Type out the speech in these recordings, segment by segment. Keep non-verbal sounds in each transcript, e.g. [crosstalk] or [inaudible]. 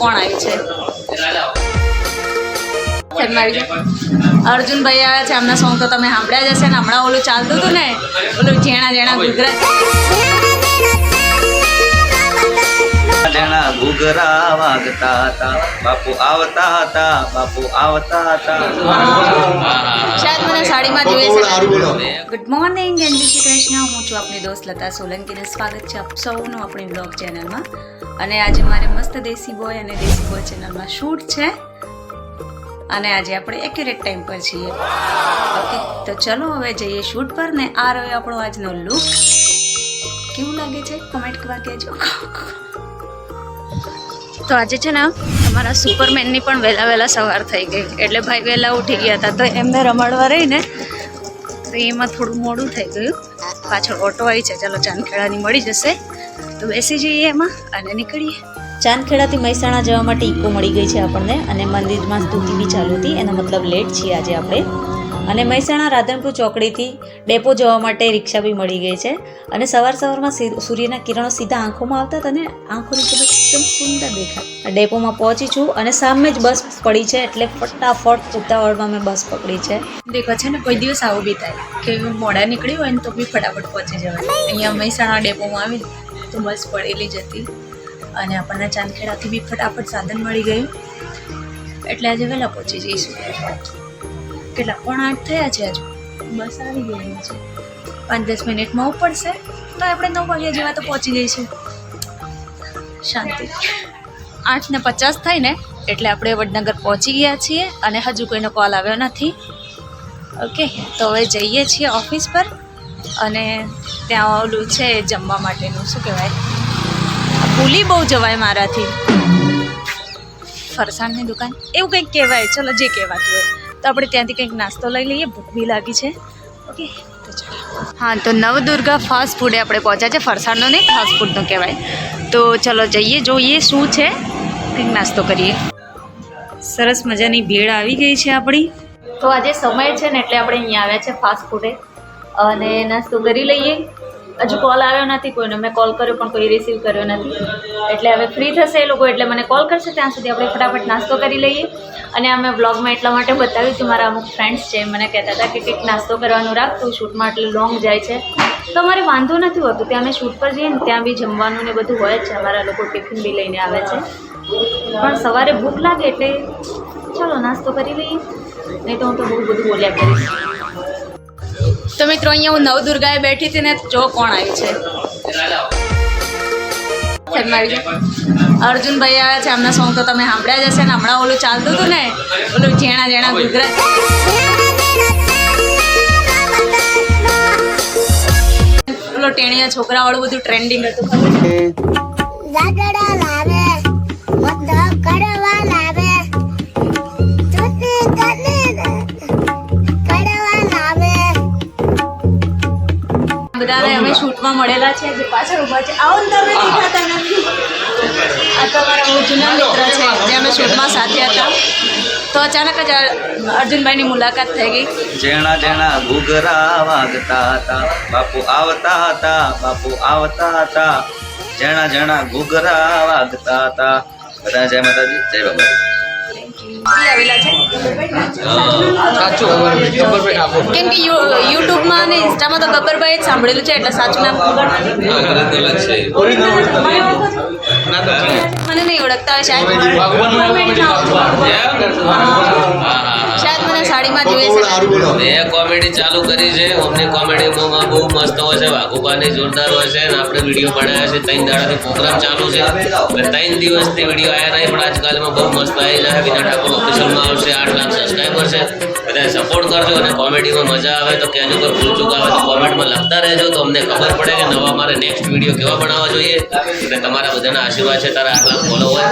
કોણ છે આવી જાય. અર્જુનભાઈ આવ્યા છે, એમના સોંગ તો તમે સાંભળ્યા જ હશે ને, હમણાં ઓલું ચાલતું હતું ને, ઓલું જેણા ઝેણા ગુજરાત જણા ઘૂઘરા વાગતા હતા. બાપુ આવતા હતા બાપુ આવતા હતા. શાયદ મને સાડીમાં જોઈએ છે ગુડ મોર્નિંગ જય શ્રી કૃષ્ણ. હું છું આપની દોસ્ત લતા સોલંકીને સ્વાગત છે આપ સૌનું આપણી બ્લોગ ચેનલમાં અને આજે મારે મસ્ત દેશી બોય અને દેશી બોય ચેનલમાં શૂટ છે. અને આજે આપણે એક્યુરેટ ટાઈમ પર છીએ. ઓકે તો ચલો હવે જઈએ શૂટ પર. ને આ રહ્યો આપણો આજનો લુક કેવું લાગે છે? કોમેન્ટ કરવા કહેજો. તો આજે છે ને અમારા સુપરમેનની પણ વહેલા વહેલા સવાર થઈ ગઈ. એટલે ભાઈ વહેલા ઉઠી ગયા હતા. તો એમને રમાડવા રહીને તો એમાં થોડું મોડું થઈ ગયું. પાછળ ઓટો આવી છે. ચાલો ચાંદખેડાની મળી જશે. તો બેસી જઈએ એમાં અને નીકળીએ. ચાંદખેડાથી મહેસાણા જવા માટે ઇકો મળી ગઈ છે આપણને. અને મંદિરમાં સ્તુતિ બી ચાલુ હતી. એનો મતલબ લેટ છીએ આજે આપણે. અને મહેસાણા રાધનપુર ચોકડીથી ડેપો જવા માટે રિક્ષા બી મળી ગઈ છે. અને સવાર સવારમાં સૂર્યના કિરણો સીધા આંખોમાં આવતા હતા ને આંખોની ચમક એકદમ સુંદર દેખાય. ડેપોમાં પહોંચી છું અને સામે જ બસ પડી છે એટલે ફટાફટ ઉતાવળમાં મેં બસ પકડી છે. દેખો છે ને કોઈ દિવસ આવું બી થાય કે મોડા નીકળ્યું હોય ને તો બી ફટાફટ પહોંચી જવાય. અહીંયા મહેસાણા ડેપોમાં આવીને તો બસ પડેલી જ હતી અને આપણને ચાંદખેડાથી બી ફટાફટ સાધન મળી ગયું. એટલે આજે વહેલા પહોંચી જઈશું. કેટલા પોણા આઠ થયા છે હજુ. બસ આવી ગઈ છે. પાંચ દસ મિનિટમાં ઉપડશે, તો આપણે નવ વાગ્યા જેવા તો પહોંચી જઈશું. શાંતિ. આઠ ને પચાસ થઈ ને એટલે આપણે વડનગર પહોંચી ગયા છીએ અને હજુ કોઈનો કોલ આવ્યો નથી. ઓકે તો હવે જઈએ છીએ ઓફિસ પર અને ત્યાં ઓલું છે જમવા માટેનું, શું કહેવાય? ભૂલી બહુ જવાય મારાથી. ફરસાણની દુકાન. એવું કંઈક કહેવાય, ચલો જે કહેવાતું હોય. તો આપણે ત્યાંથી કંઈક નાસ્તો લઈ લઈએ, ભૂખ બી લાગી છે. ઓકે ચાલો. હા, તો નવદુર્ગા ફાસ્ટ ફૂડે આપણે પહોંચ્યા છે, ફરસાણનો નહીં, ફાસ્ટ ફૂડનો કહેવાય. તો ચલો જઈએ, જોઈએ શું છે. કંઈક નાસ્તો કરીએ. સરસ મજાની ભીડ આવી ગઈ છે આપણી. તો આજે સમય છે ને, એટલે આપણે અહીંયા આવ્યા છે ફાસ્ટ ફૂડે. અને નાસ્તો કરી લઈએ. હજુ કોલ આવ્યો નથી કોઈનો. મેં કોલ કર્યો પણ કોઈ રિસીવ કર્યો નથી. એટલે હવે ફ્રી થશે એ લોકો એટલે મને કોલ કરશે. ત્યાં સુધી આપણે ફટાફટ નાસ્તો કરી લઈએ. અને અમે વ્લોગમાં એટલા માટે બતાવ્યું કે મારા અમુક ફ્રેન્ડ્સ છે મને કહેતા હતા કે કંઈક નાસ્તો કરવાનું રાખતું શૂટમાં એટલે લોંગ જાય છે. તો અમારે વાંધો નથી હોતું. ત્યાં અમે શૂટ પર જઈએ ને ત્યાં બી જમવાનું ને બધું હોય જ છે. અમારા લોકો ટિફિન બી લઈને આવે છે. પણ સવારે ભૂખ લાગે એટલે ચલો નાસ્તો કરી લઈએ. નહીં તો હું તો બહુ બધું બોલ્યા કરીશ. તો મિત્રો અહીંયા હું નવદુર્ગાએ બેઠી હતી ને જો કોણ આવી છે. અર્જુનભાઈ આવ્યા છે એમના સોંગ તો તમે સાંભળ્યા જ હશે ને. હમણાં ઓલું ચાલતું હતું ને ઓલું જેણા ઝેણા ગુજરાત. ઓલો ટેણીયા છોકરા વાળું બધું ટ્રેન્ડિંગ હતું બધાને અમે શૂટમાં મળેલા છે જે પાછળ ઊભા છે. આવો ને તમે દેખાતા નથી. આ તમારા બહુ જૂના મિત્ર છે જે અમે શૂટમાં સાથે હતા. તો અચાનક જ અ- અર્જુનભાઈની મુલાકાત થઈ ગઈ. જેણા જેણા ઘૂઘરા વાગતા હતા બાપુ આવતા હતા બાપુ આવતા હતા. જેણા જેણા ઘૂઘરા વાગતા હતા. બધા જય માતાજી જય બાબા બી આવેલા છે કેમ કે યુટ્યુબમાં અને ઇન્સ્ટામાં તો ગબ્બરભાઈ જ સાંભળેલું છે એટલે સાચું નામ મને નહીં ઓળખતા હોય શાયદ. મને સાડીમાં જોઈએ છે? મેં કોમેડી ચાલુ કરી છે. અમને કોમેડી બહુ મસ્ત હોય છે. વાઘુબાની જોરદાર હોય છે. અને આપણે વીડિયો બનાવ્યા છે. ત્રણ દાડાથી પ્રોગ્રામ ચાલુ છે. ત્રણ દિવસથી વીડિયો આવ્યા નહીં પણ આજકાલમાં બહુ મસ્ત આવી જાય વિના ઠાકોર ઓફિશિયલમાં આવશે. આઠ લાખ સબસ્ક્રાઈબર છે. બધા સપોર્ટ કરજો અને કોમેડીમાં મજા આવે તો કહેજો કોઈ ભૂલ ચૂક આવે તો કોમેન્ટમાં લખતા રહેજો. તો અમને ખબર પડે કે નવા મારે નેક્સ્ટ વીડિયો કેવા બનાવવા જોઈએ. અને તમારા બધાના આશીર્વાદ છે. તારા આટલા ફોલો હોય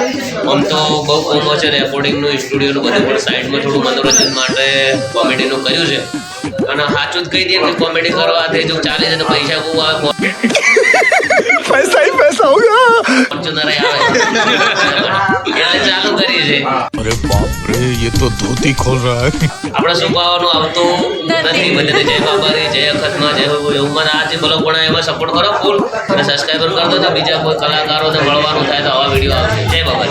આમ તો બહુ કોમો છે. રેકોર્ડિંગનું સ્ટુડિયોનું બધું પણ સાઈડમાં થોડું મનોરંજન માટે આપણે કોમેડીનું કર્યું છે. અને સાચું જ કહી દે કે કોમેડી કરવા દે જો ચાલે છે તો પૈસા બહુ આવે. પૈસા હી પૈસા હોગા ફોર્ચ્યુનર આવે. એટલે ચાલુ કરી છે. અરે બાપ રે ये तो ધોતી ખોલ રહા હે. આપણે સુપાવાનું આવતું નથી બધાને જય બાબા રે જય અખતમાં જય હો એવું મને આજે બોલો પણ એમાં સપોર્ટ કરો ફૂલ અને સબસ્ક્રાઇબર કર દો તો બીજા કોઈ કલાકારો કલાકારોને મળવાનું થાય તો આવા વિડિયો આવશે. જય બાબા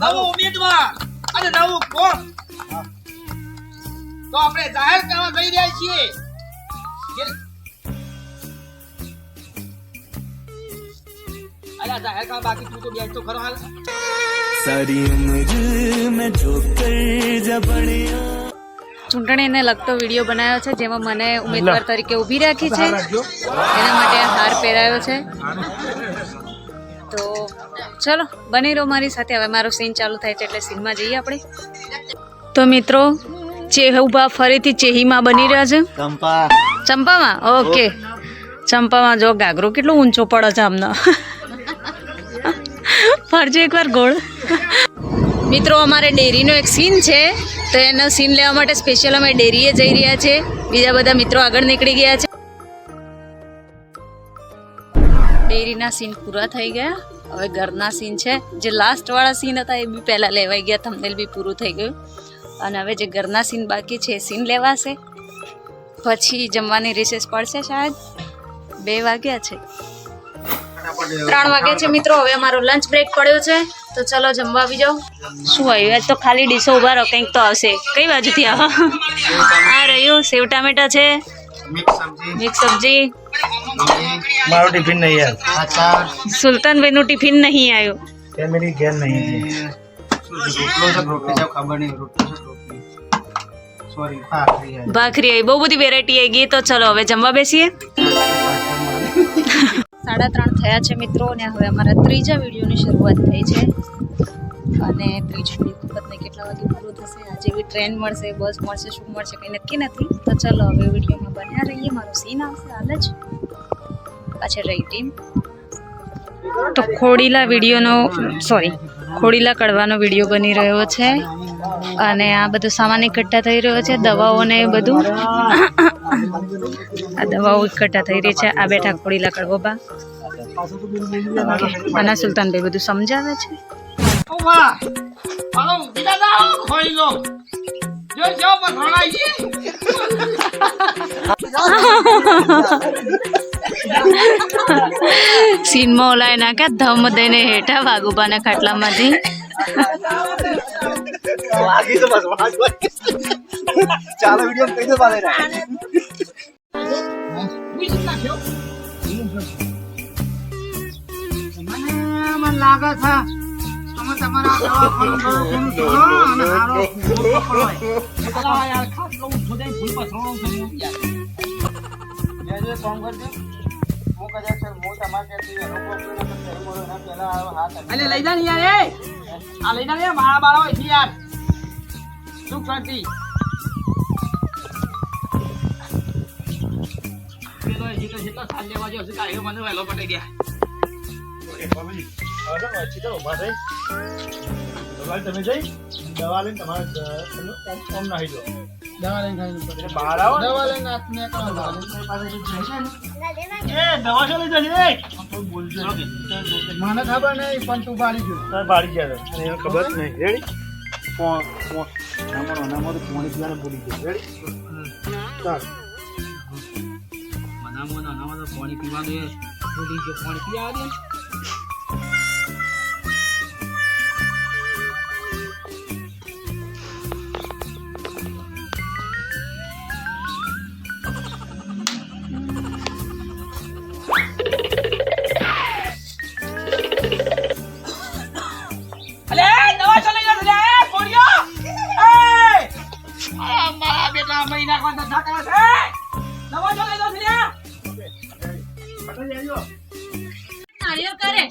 નવો ઉમેદવાર. અને નવું કોણ? તો આપણે જાહેર કરવા જઈ રહ્યા છીએ. અલ્યા જાહેર કરવા બાકી તું તો બેસ તો ખરો હાલ. ચૂંટણીને લગતો વીડિયો બનાવ્યો છે જેમાં મને ઉમેદવાર તરીકે ઊભી રાખી છે. એના માટે હાર પહેરાયો છે. તો ચલો બની રહો મારી સાથે. હવે મારો સીન ચાલુ થાય છે એટલે સીનમાં જઈએ આપણે. તો મિત્રો ચેહુભા ફરીથી ચેહીમાં બની રહ્યા છે. ચંપામાં? ઓકે. ચંપામાં જો ગાગરો કેટલો ઊંચો પડે છે આમનો. ફરજો એકવાર ગોળ. મિત્રો અમારે ડેરીનો એક સીન છે. તો એનો સીન લેવા માટે સ્પેશિયલ અમે ડેરીએ જઈ રહ્યા છે. બીજા બધા મિત્રો આગળ નીકળી ગયા છે. ડેરીના સીન પૂરા થઈ ગયા. હવે ઘરના સીન છે. જે લાસ્ટ વાળા સીન હતા એ બી પહેલા લેવાઈ ગયા થંબનેલ બી પૂરું થઈ ગયું. અને હવે જે ઘરના સીન બાકી છે એ સીન લેવાશે. પછી જમવાની રિસેસ પડશે શાયદ. બે વાગ્યા છે. ત્રણ વાગ્યા છે મિત્રો. હવે અમારો લંચ બ્રેક પડ્યો છે. તો ચલો જમવા આવી જાઓ. શું આવ્યું? આજ તો ખાલી ડીશો ઊભા રહો કંઈક તો આવશે. કઈ બાજુથી આવો? આ રહ્યું સેવ ટામેટા છે. મિક્સ સબ્જી. મારો ટિફિન નહીં આવ્યો. સુલતાનભાઈ નું ટિફિન નહીં આવ્યું. ફેમિલી ઘેર નહીં છે રોટલી છે ખબર નહીં રોટલો છે રોટલી સોરી ભાખરી આવી બહુ બધી વેરાયટી આવી ગઈ તો ચલો હવે જમવા બેસીએ. સાડા ત્રણ થયા છે મિત્રો અને હવે અમારા ત્રીજા વિડીયોની શરૂઆત થઈ છે. અને ત્રીજો વીડિયો ખબર કેટલા વાગે પૂરો થશે? આજે બી ટ્રેન મળશે બસ મળશે શું મળશે કંઈ નક્કી નથી. તો ચલો હવે વિડીયોમાં બન્યા રહીએ. મારો સીન આવશે હાલ જ. પાછળ રહી હતી. તો ખોડીલા વિડીયોનો સોરી ખોડીલા કડવાનો વીડિયો બની રહ્યો છે. અને આ બધો સામાન એકઠા થઈ રહ્યો છે દવાઓને બધું. આ દવાઓ એકઠા થઈ રહી છે આ બેઠા ખોડીલા કડવોબા ઓકે અને સુલતાનભાઈ બધું સમજાવે છે? જો [laughs] સીનમાં ઓલાય નાખ્યા ધમ દઈને હેઠા વાઘુબાના ખાટલામાંથી. ચાલો વીડિયો કહી દો મને લાગે છે તમે તમારા યાર ખાસ છું ફૂલ કરજો અલે લઈ જા ને યાર એ! આ લઈ જા ને મારા બાળા હોય છે યાર. સુખ શાંતિ પેલો એ જીતો જેટલો સાલ લેવા જો હશે કાંઈ મને પટાઈ ગયા તમે જઈ દવા લઈને તમારે ઓમ નાહી દો દવા લઈને દવા લઈને. એ દવા શું કોઈ બોલજો મને ખબર નહીં પણ તું બાળી ગયો. બાળી ગયા. એને ખબર નહીં. રેડી પોણ પોણ નામો નામો તો પોણી પીવાને ભૂલી ગયો? રેડી ચાલ. મનામો નાનામાં તો પાણી પીવાનું એ ભૂલી ગયો. પાણી પીવા આવે કોણ ધંધા કરે છે દવા ચાલી જશે લે નાળિયેર કરે.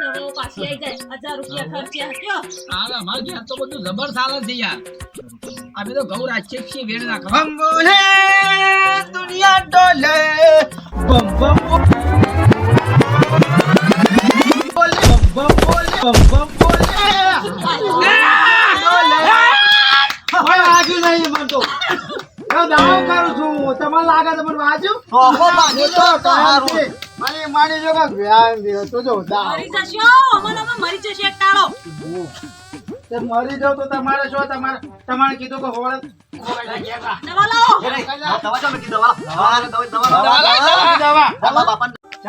દવાઓ પાછી આવી જાય. હજાર રૂપિયા ખર્ચ્યા કયો હાલ અમાર ઘેર તો બધું જબર ચાલે છે યાર. અમે તો ઘઉં રાખીએ છીએ બમ બોલે દુનિયા ડોલે. બમ બમ તો કાયમથી મારી માની જો કાંઈક વ્યાયામ બી હતો જો દા. તે મરી જાવ તો તમારે શું તમારે તમારે કીધું કે હોળ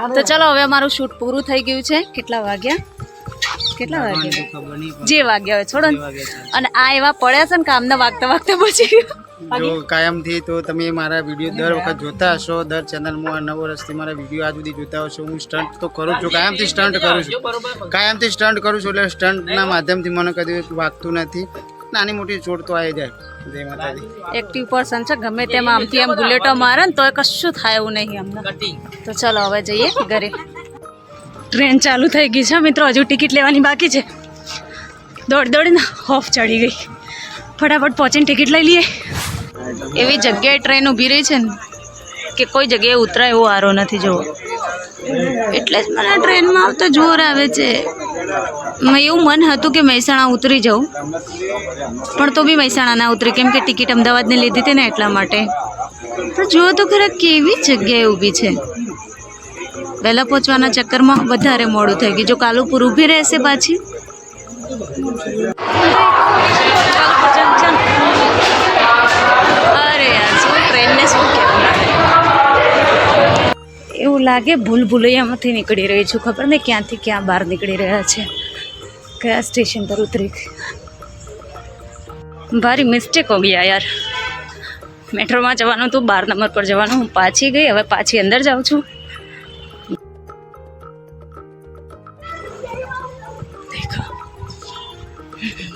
તો ચલો હવે અમારું શૂટ પૂરું થઈ ગયું છે. કેટલા વાગ્યા? કેટલા વાગ્યા? જે વાગ્યા હોય છોડો અને આ એવા પડ્યા છે ને કામને વાગતા વાગતા પછી જો કાયમથી તો તમે મારા વીડિયો દર વખત જોતા હશો દર ચેનલમાં નવો વર્ષથી મારા વીડિયો આજ સુધી જોતા હશો. હું સ્ટન્ટ તો કરું છું કાયમથી સ્ટન્ટ કરું છું. કાયમથી સ્ટન્ટ કરું છું એટલે સ્ટન્ટના માધ્યમથી મને કદી વાગતું નથી. નાની મોટી ચોટ તો આવી જાય. એક્ટિવ પર્સન છે ગમે તેમાં આમથી આમ બુલેટો મારે ને તો કશું થાય એવું નહીં અમને તો ચલો હવે જઈએ ઘરે. ટ્રેન ચાલુ થઈ ગઈ છે મિત્રો. હજુ ટિકિટ લેવાની બાકી છે. દોડ દોડીને હોફ ચડી ગઈ. ફટાફટ પહોંચીને ટિકિટ લઈ લઈએ. એવી જગ્યાએ ટ્રેન ઊભી રહી છે ને, કે કોઈ જગ્યાએ ઉતરાય એવો આરો નથી જોવો. એટલે જ મને ટ્રેનમાં આવતો જોર આવે છે. એવું મન હતું કે મહેસાણા ઉતરી જાઉં. પણ તો બી મહેસાણા ના ઉતરી, કેમ કે ટિકિટ અમદાવાદની લીધી હતી ને એટલા માટે. તો જુઓ તો ખરા કેવી જગ્યાએ ઊભી છે. વહેલા પહોંચવાના ચક્કરમાં વધારે મોડું થઈ ગયું. જો કાલુપુર ઊભી રહેશે પાછી. એવું લાગે ભૂલ ભૂલૈયામાંથી નીકળી રહી છું ખબર નહીં ક્યાંથી ક્યાં બહાર નીકળી રહ્યા છે કયા સ્ટેશન પર ઉતરી ભારી મિસ્ટેક હો ગયા યાર મેટ્રોમાં જવાનું હતું બાર નંબર પર જવાનું હું પાછી ગઈ હવે પાછી અંદર જાઉં છું देखा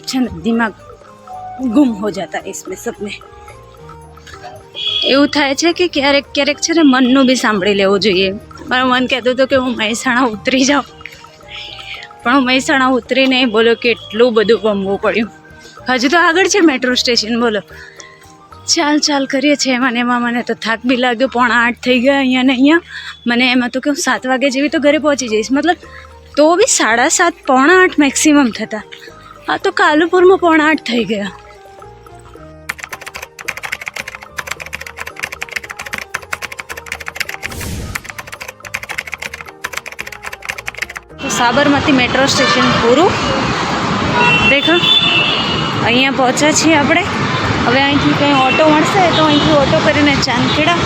છે ને દિમાગ ગુમ હો જાતા હૈ इसमें सब में એવું થાય છે કે ક્યારેક ક્યારેક છે ને મનનું બી સાંભળી લેવું જોઈએ. મારું મન કહેતું હતું કે હું મહેસાણા ઉતરી જાઉં. પણ હું મહેસાણા ઉતરી નહીં બોલો કેટલું બધું ગમવું પડ્યું. હજુ તો આગળ છે મેટ્રો સ્ટેશન, બોલો. ચાલ ચાલ કરીએ છીએ એમાં એમાં. મને તો થાક બી લાગ્યો, પોણા આઠ થઈ ગયા અહીંયા ને અહીંયા. મને એમાં તો કે હું સાત વાગે જેવી તો ઘરે પહોંચી જઈશ. મતલબ તો બી સાડા સાત, પોણા આઠ મેક્સિમમ થતા. આ તો કાલુપુરમાં પોણા આઠ થઈ ગયા. સાબરમતી મેટ્રો સ્ટેશન પૂરું. દેખો અહીંયા પહોંચ્યા છીએ આપણે. હવે અહીંથી કંઈ ઓટો મળશે તો અહીંથી ઓટો કરીને ચાંદખેડા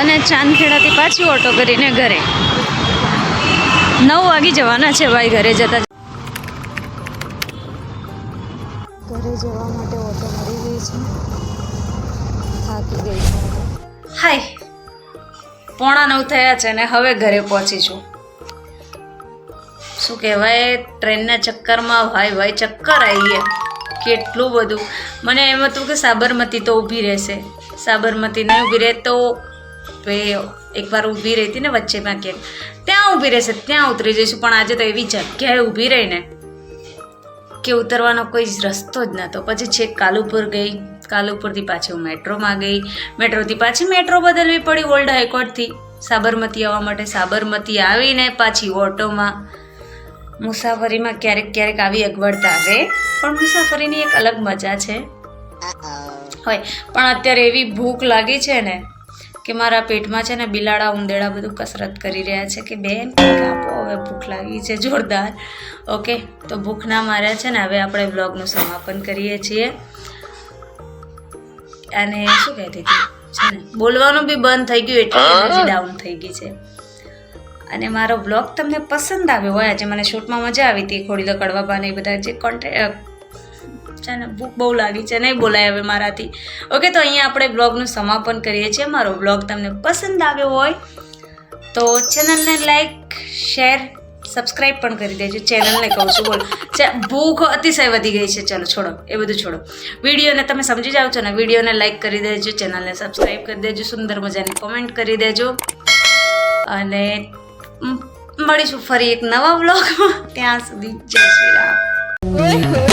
અને ચાંદખેડાથી પાછી ઓટો કરીને ઘરે. નવ વાગી જવાના છે ભાઈ ઘરે જતા. ઘરે જવા માટે ઓટો મળી ગઈ છે. થાકી ગઈ. છે હાય પોણા નવ થયા છે ને હવે ઘરે પહોંચી છું. શું કહેવાય? ટ્રેનના ચક્કરમાં ભાઈ ભાઈ ચક્કર આવી ગયા કેટલું બધું. મને એમ હતું કે સાબરમતી તો ઊભી રહેશે. સાબરમતી નહીં ઊભી રહે તો એકવાર ઊભી રહી હતી ને વચ્ચેમાં કે ત્યાં ઊભી રહેશે, ત્યાં ઉતરી જઈશું. પણ આજે તો એવી જગ્યાએ ઊભી રહીને કે ઉતરવાનો કોઈ રસ્તો જ નહોતો. પછી છેક કાલુપુર ગઈ. કાલુપુરથી પાછી હું મેટ્રોમાં ગઈ. મેટ્રોથી પાછી મેટ્રો બદલવી પડી ઓલ્ડ હાઈકોર્ટથી સાબરમતી આવવા માટે સાબરમતી આવીને પાછી ઓટોમાં મુસાફરીમાં ક્યારેક ક્યારેક આવી અગવડતા આવે પણ મુસાફરીની એક અલગ મજા છે. હોય પણ અત્યારે એવી ભૂખ લાગી છે ને કે મારા પેટમાં છે ને બિલાડા ઉંદેડા બધું કસરત કરી રહ્યા છે કે બેન આપો હવે ભૂખ લાગી છે જોરદાર. ઓકે તો ભૂખના માર્યા છે ને હવે આપણે બ્લોગનું સમાપન કરીએ છીએ. અને શું કહેતી હતી? છે ને બોલવાનું બી બંધ થઈ ગયું એટલે એનર્જી ડાઉન થઈ ગઈ છે. અને મારો બ્લોગ તમને પસંદ આવ્યો હોય, આજે મને શૂટમાં મજા આવી હતી ખોડી કડવા પાને એ બધા જે કોન્ટેન્ટ છે ને ભૂખ બહુ લાગી છે, નહીં બોલાય હવે મારાથી. ઓકે તો અહીંયા આપણે બ્લોગનું સમાપન કરીએ છીએ. મારો બ્લોગ તમને પસંદ આવ્યો હોય, તો ચેનલને લાઈક શેર સબસ્ક્રાઈબ પણ કરી દેજો. ચેનલને કહું છું, બોલો. ભૂખ અતિશય વધી ગઈ છે. ચલો, છોડો, એ બધું છોડો. વિડીયોને તમે સમજી જાઓ છો ને, વિડીયોને લાઈક કરી દેજો, ચેનલને સબસ્ક્રાઈબ કરી દેજો, સુંદર મજાની કોમેન્ટ કરી દેજો. અને મળીશું ફરી એક નવા બ્લોગમાં ત્યાં સુધી જય શ્રી રામ.